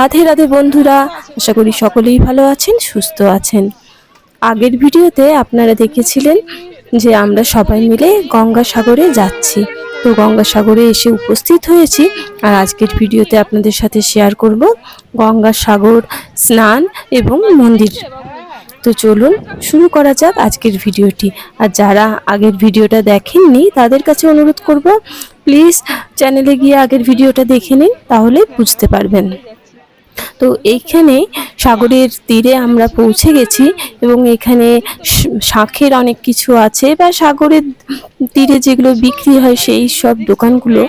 রাধে রাধে বন্ধুরা, আশা করি সকলেই ভালো আছেন, সুস্থ আছেন। আগের ভিডিওতে আপনারা দেখেছিলেন যে আমরা সবাই মিলে গঙ্গাসাগরে যাচ্ছি। তো গঙ্গাসাগরে এসে উপস্থিত হয়েছি আর আজকের ভিডিওতে আপনাদের সাথে শেয়ার করব গঙ্গাসাগর স্নান এবং মন্দির। তো চলুন শুরু করা যাক আজকের ভিডিওটি। আর যারা আগের ভিডিওটা দেখেননি, তাদের কাছে অনুরোধ করব, প্লিজ চ্যানেলে গিয়ে আগের ভিডিওটা দেখে নিন, তাহলে বুঝতে পারবেন। তো এইখানে সাগরের তীরে আমরা পৌঁছে গেছি এবং এখানে শাঁখের অনেক কিছু আছে বা সাগরের তীরে যেগুলো বিক্রি হয় সেই সব দোকানগুলো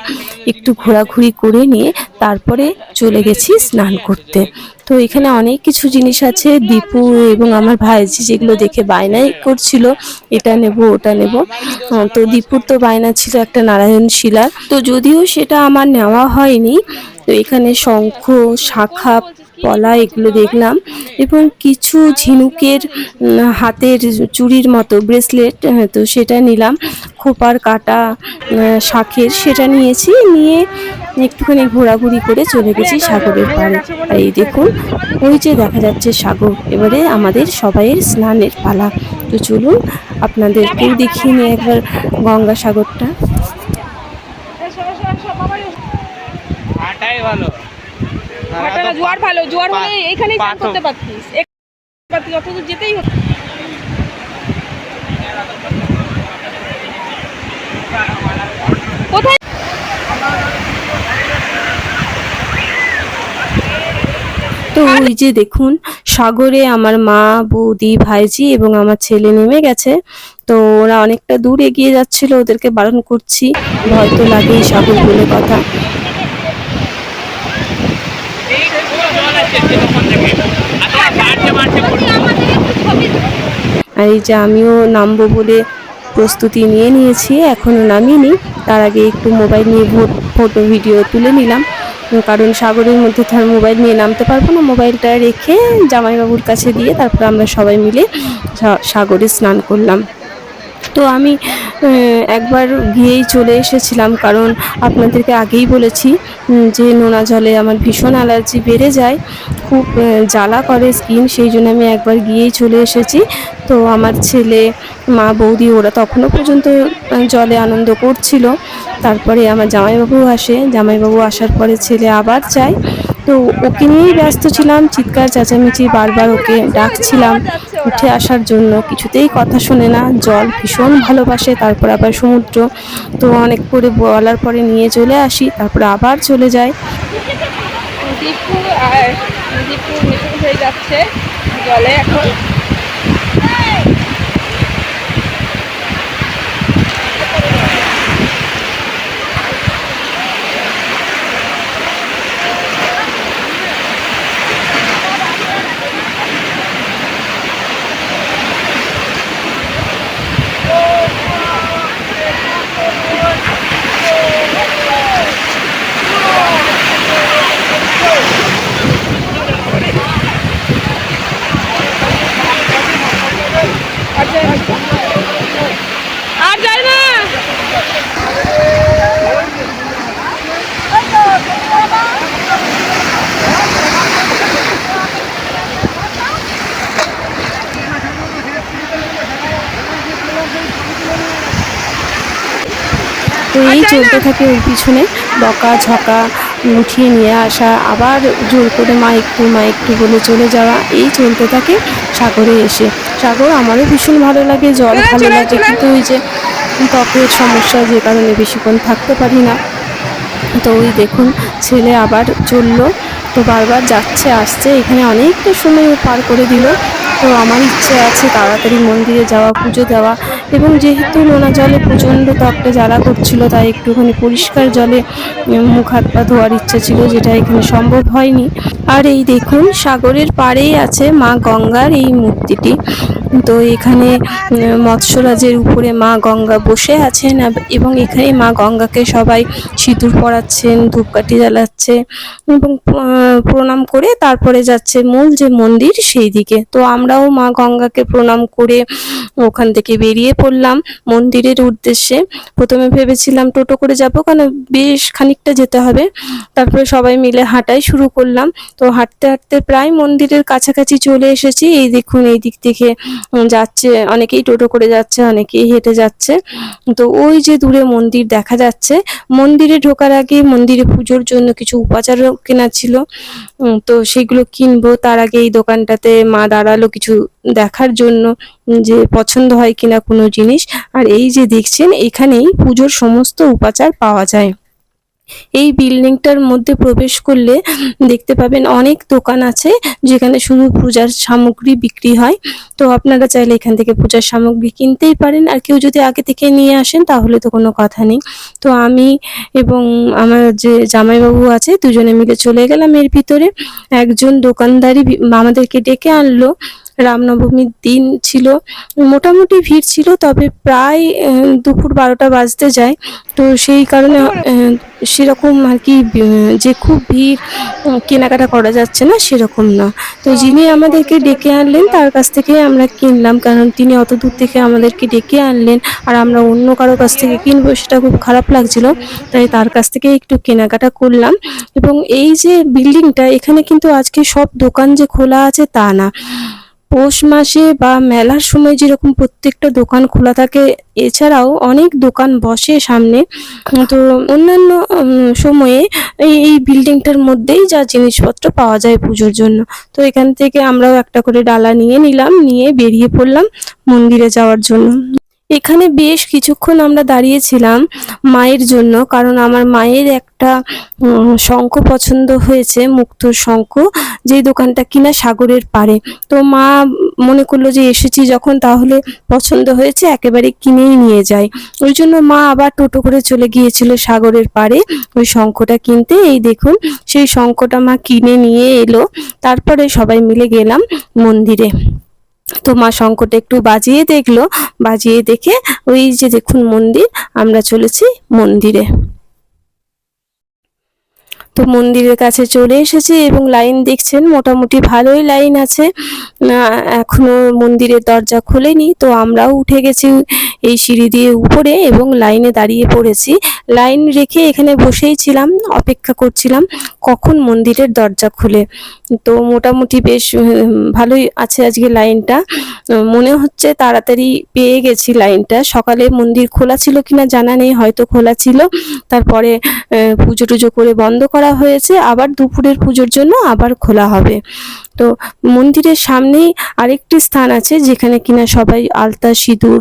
একটু ঘোরাঘুরি করে নিয়ে তারপরে চলে গেছি স্নান করতে। তো এখানে অনেক কিছু জিনিস আছে, দীপু এবং আমার ভাইজি যেগুলো দেখে বায়নাই করছিল, এটা নেব, ওটা নেব। তো দীপুর তো বায়না ছিল একটা নারায়ণ শিলা তো যদিও সেটা আমার নেওয়া হয়নি, তো এখানে শঙ্খ, শাখা পলা এগুলো দেখলাম এবং কিছু ঝিনুকের হাতের চুড়ির মতো ব্রেসলেট তো সেটা নিলাম। খোপার কাটা শাঁখের সেটা নিয়েছি, নিয়ে একটুখানি ঘোরাঘুরি করে চলে গেছি সাগরের পাড়ে। আর এই দেখুন, ওই যে দেখা যাচ্ছে সাগর, এবারে আমাদের সবাইয়ের স্নানের পালা। তো চলুন, আপনাদেরকেও দেখিয়ে নিয়ে একবার গঙ্গাসাগরটা হাঁটাই ভালো। ঘাটা না, জোয়ার ভালো জোয়ার হলে এইখানেই চান করতে পারতিস। অত দূর যেতেই হতো কোথায়? তো ওই যে দেখুন সাগরে আমার মা বৌদি ভাইজি এবং আমার ছেলে নেমে গেছে। তো ওরা অনেকটা দূর এগিয়ে যাচ্ছিল ওদেরকে বারণ করছি। ভয় তো লাগেই সাগর বলে কথা এই পুরো জল আছে তখন থেকে আচ্ছা মারছে মারছে পড়ে আর এই যে আমিও নামবো বলে প্রস্তুতি নিয়ে নিয়েছি এখনও নামিনি। তার আগে একটু মোবাইল নিয়ে ফটো, ভিডিও তুলে নিলাম। কারণ সাগরের মধ্যে তো মোবাইল নিয়ে নামতে পারব না। মোবাইলটা রেখে জামাইবাবুর কাছে দিয়ে তারপর আমরা সবাই মিলে সাগরে স্নান করলাম। তো আমি একবার গিয়েই চলে এসেছিলাম, কারণ আপনাদেরকে আগেই বলেছি যে নোনা জলে আমার ভীষণ অ্যালার্জি বেড়ে যায়, খুব জ্বালা করে স্কিন, সেই জন্য আমি একবার গিয়েই চলে এসেছি। তো আমার ছেলে, মা, বৌদি, ওরা তখনও পর্যন্ত জলে আনন্দ করছিল। তারপরে আমার জামাইবাবু আসে, জামাইবাবু আসার পরে ছেলে আবার যায়। তো ওকে নিয়েই ব্যস্ত ছিলাম, চিৎকার, চেঁচামেচি, বারবার ওকে ডাকছিলাম। উঠে আসার জন্য কিছুতেই কথা শোনে না, জল ভীষণ ভালোবাসে, তারপর আবার সমুদ্র। তো অনেক করে বলার পরে নিয়ে চলে আসি, তারপর আবার চলে যায় দীপু আর দীপু হয়ে যাচ্ছে জলে এখন আর যাই না। আর যাই না তো এই চলতে থাকে ওর পিছনে। বকা ঝকা উঠিয়ে নিয়ে আসা আবার জোর করে মা একটু মা একটু বলে চলে যাওয়া এই চলতে থাকে সাগরে এসে। সাগর আমারও ভীষণ ভালো লাগে জল ভালো লাগে কিন্তু ওই যে ত্বকের সমস্যা যে কারণে বেশিক্ষণ থাকতে পারি না। তো ওই দেখুন ছেলে আবার চলল। তো বারবার যাচ্ছে আসছে এখানে অনেকটা সময় ও পার করে দিল। তো আমার ইচ্ছে আছে তাড়াতাড়ি মন্দিরে যাওয়া, পুজো দেওয়া। এবং যেহেতু নোনা জলে প্রচণ্ড ত্বকটা জ্বালা করছিল, তাই একটুখানি পরিষ্কার জলে মুখ হাত পা ধোয়ার ইচ্ছে ছিল, যেটা এখানে সম্ভব হয়নি। আর এই দেখুন, সাগরের পাড়েই আছে মা গঙ্গার এই মূর্তিটি। তো এখানে মৎস্যরাজের উপরে মা গঙ্গা বসে আছেন এবং এখানে মা গঙ্গাকে সবাই সিঁদুর পরাচ্ছেন, ধূপকাঠি জ্বালাচ্ছে এবং প্রণাম করে তারপরে যাচ্ছে মূল যে মন্দির সেই দিকে। তো আমরাও মা গঙ্গাকে প্রণাম করে ওখান থেকে বেরিয়ে পড়লাম মন্দিরের উদ্দেশ্যে। প্রথমে ভেবেছিলাম টোটো করে যাব কারণ বেশ খানিকটা যেতে হবে। তারপরে সবাই মিলে হাঁটাই শুরু করলাম। তো হাঁটতে হাঁটতে প্রায় মন্দিরের কাছাকাছি চলে এসেছি। এই দেখুন, এই দিক থেকে যাচ্ছে, অনেকেই টোটো করে যাচ্ছে, অনেকেই হেঁটে যাচ্ছে। তো ওই যে দূরে মন্দির দেখা যাচ্ছে, মন্দিরে ঢোকার আগে মন্দিরে পুজোর জন্য কিছু উপাচারও কেনা ছিল। তো সেগুলো কিনবো, তার আগে এই দোকানটাতে মা দাঁড়াল কিছু দেখার জন্য, যে পছন্দ হয় কিনা কোনো জিনিস। আর এই যে দেখছেন, এখানেই পুজোর সমস্ত উপাচার পাওয়া যায়। এই বিল্ডিংটার মধ্যে প্রবেশ করলে দেখতে পাবেন অনেক দোকান আছে যেখানে শুধু পূজার সামগ্রী বিক্রি হয়। তো আপনারা চাইলে এখান থেকে পূজার সামগ্রী কিনতেই পারেন। আর কেউ যদি আগে থেকে নিয়ে আসেন তাহলে তো কোনো কথা নেই। তো আমি এবং আমার যে জামাইবাবু আছে দুজনে মিলে চলে গেলাম এর ভিতরে। একজন দোকানদারই ভি- আমাদেরকে ডেকে আনলো। রামনবমীর দিন ছিল, মোটামুটি ভিড় ছিল, তবে প্রায় দুপুর বারোটা বাজতে যায়। তো সেই কারণে সেরকম আর কি যে খুব ভিড় কেনাকাটা করা যাচ্ছে না, সেরকম না। তো যিনি আমাদেরকে ডেকে আনলেন, তার কাছ থেকে আমরা কিনলাম, কারণ তিনি অত দূর থেকে আমাদেরকে ডেকে আনলেন, আর আমরা অন্য কারও কাছ থেকে কিনবো, সেটা খুব খারাপ লাগছিল। তাই তার কাছ থেকে একটু কেনাকাটা করলাম। এবং এই যে বিল্ডিংটা, এখানে কিন্তু আজকে সব দোকান যে খোলা আছে তা না। পৌষ মাসে বা মেলার সময় যেরকম প্রত্যেকটা দোকান খোলা থাকে, এছাড়াও অনেক দোকান বসে সামনে। তো অন্যান্য সময়ে এই এই বিল্ডিংটার মধ্যেই যা জিনিসপত্র পাওয়া যায় পুজোর জন্য। তো এখান থেকে আমরাও একটা করে ডালা নিয়ে নিলাম, নিয়ে বেরিয়ে পড়লাম মন্দিরে যাওয়ার জন্য। এখানে বেশ কিছুক্ষণ আমরা দাঁড়িয়েছিলাম মায়ের জন্য, কারণ আমার মায়ের একটা শঙ্খ পছন্দ হয়েছে, মুক্তোর শঙ্খ যে দোকানটা কিনা সাগরের পাড়ে। তো মা মনে করল যে এসেছি যখন, তাহলে পছন্দ হয়েছে, একেবারে কিনেই নিয়ে যায়। ওই জন্য মা আবার টোটো করে চলে গিয়েছিল সাগরের পাড়ে, ওই শঙ্খটা কিনতে। এই দেখুন, সেই শঙ্খটা মা কিনে নিয়ে এলো। তারপরে সবাই মিলে গেলাম মন্দিরে। তো মা শঙ্খটা একটু বাজিয়ে দেখল, বাজিয়ে দেখে ওই যে দেখুন মন্দির, আমরা চলেছি মন্দিরে। তো মন্দিরের কাছে চলে এসেছি এবং লাইন দেখছেন মোটামুটি ভালোই লাইন আছে। আহ, এখনও মন্দিরের দরজা খোলেনি তো আমরাও উঠে গেছি এই সিঁড়ি দিয়ে উপরে এবং লাইনে দাঁড়িয়ে পড়েছি। লাইন রেখে এখানে বসেই ছিলাম অপেক্ষা করছিলাম কখন মন্দিরের দরজা খুলে। তো মোটামুটি বেশ ভালোই আছে আজকে লাইনটা। মনে হচ্ছে তাড়াতাড়ি পেয়ে গেছি লাইনটা। সকালে মন্দির খোলা ছিল কিনা জানা নেই হয়তো খোলা ছিল। তারপরে পুজো টুজো করে বন্ধ করা হয়েছে, আবার দুপুরের পুজোর জন্য আবার খোলা হবে। তো মন্দিরের সামনেই আরেকটি স্থান আছে, যেখানে কিনা সবাই আলতা, সিঁদুর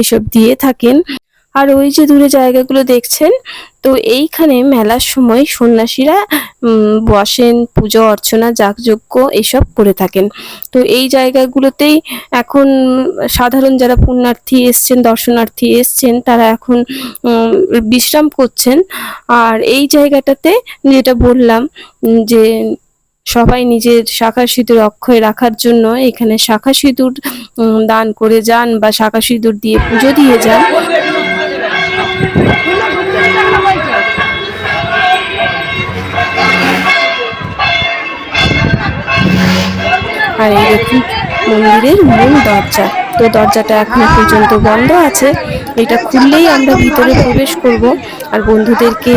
এসব দিয়ে থাকেন। আর ওই যে দূরে জায়গাগুলো দেখছেন, তো এইখানে মেলার সময় সন্ন্যাসীরা বসেন, পুজো, অর্চনা, যাগযজ্ঞ এসব করে থাকেন। তো এই জায়গাগুলোতেই এখন সাধারণ যারা পুণ্যার্থী এসছেন, দর্শনার্থী এসছেন, তারা এখন বিশ্রাম করছেন। আর এই জায়গাটাতে যেটা বললাম, যে সবাই নিজের শাখা সিঁদুর অক্ষয় রাখার জন্য এখানে শাখা সিঁদুর দান করে যান বা শাখা সিঁদুর দিয়ে পুজো দিয়ে যান। আর এই দেখুন মন্দিরের মূল দরজা। তো দরজাটা এখনও পর্যন্ত বন্ধ আছে। এটা খুললেই আমরা ভিতরে প্রবেশ করব। আর বন্ধুদেরকে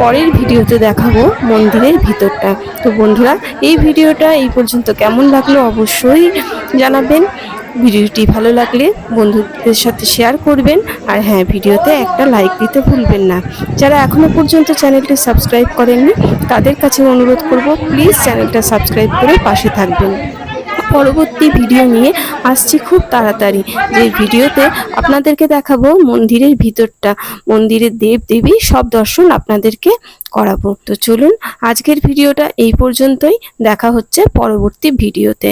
পরের ভিডিওতে দেখাবো মন্দিরের ভিতরটা। তো বন্ধুরা, এই ভিডিওটা এই পর্যন্ত কেমন লাগল অবশ্যই জানাবেন। ভিডিওটি ভালো লাগলে বন্ধুদের সাথে শেয়ার করবেন আর হ্যাঁ ভিডিওতে একটা লাইক দিতে ভুলবেন না। যারা এখনও পর্যন্ত চ্যানেলটি সাবস্ক্রাইব করেননি, তাদের কাছে অনুরোধ করব প্লিজ চ্যানেলটা সাবস্ক্রাইব করে পাশে থাকবেন। পরবর্তী ভিডিও নিয়ে আসছি খুব তাড়াতাড়ি, যে ভিডিওতে আপনাদেরকে দেখাবো মন্দিরের ভিতরটা। মন্দিরের দেব দেবী সব দর্শন আপনাদেরকে করাবো। তো চলুন, আজকের ভিডিওটা এই পর্যন্তই। দেখা হচ্ছে পরবর্তী ভিডিওতে।